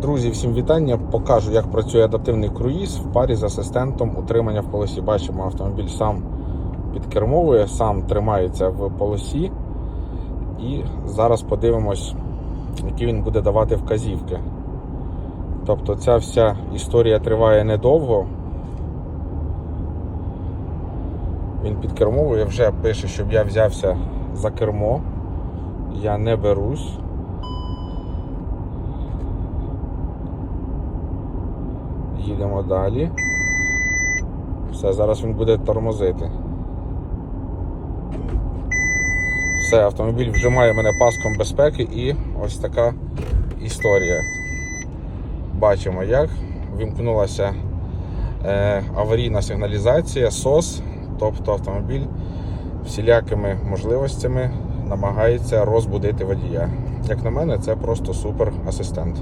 Друзі, всім вітання. Покажу, як працює адаптивний круїз в парі з асистентом утримання в полосі. Бачимо, автомобіль сам підкермовує, сам тримається в полосі. І зараз подивимось, які він буде давати вказівки. Тобто ця вся історія триває недовго. Він підкермовує, вже пише, щоб я взявся за кермо. Я не берусь. Їдемо далі. Все, зараз він буде тормозити. Все, автомобіль вжимає мене паском безпеки і ось така історія. Бачимо, як вимкнулася е, аварійна сигналізація SOS, тобто автомобіль всілякими можливостями намагається розбудити водія. Як на мене, це просто супер асистент.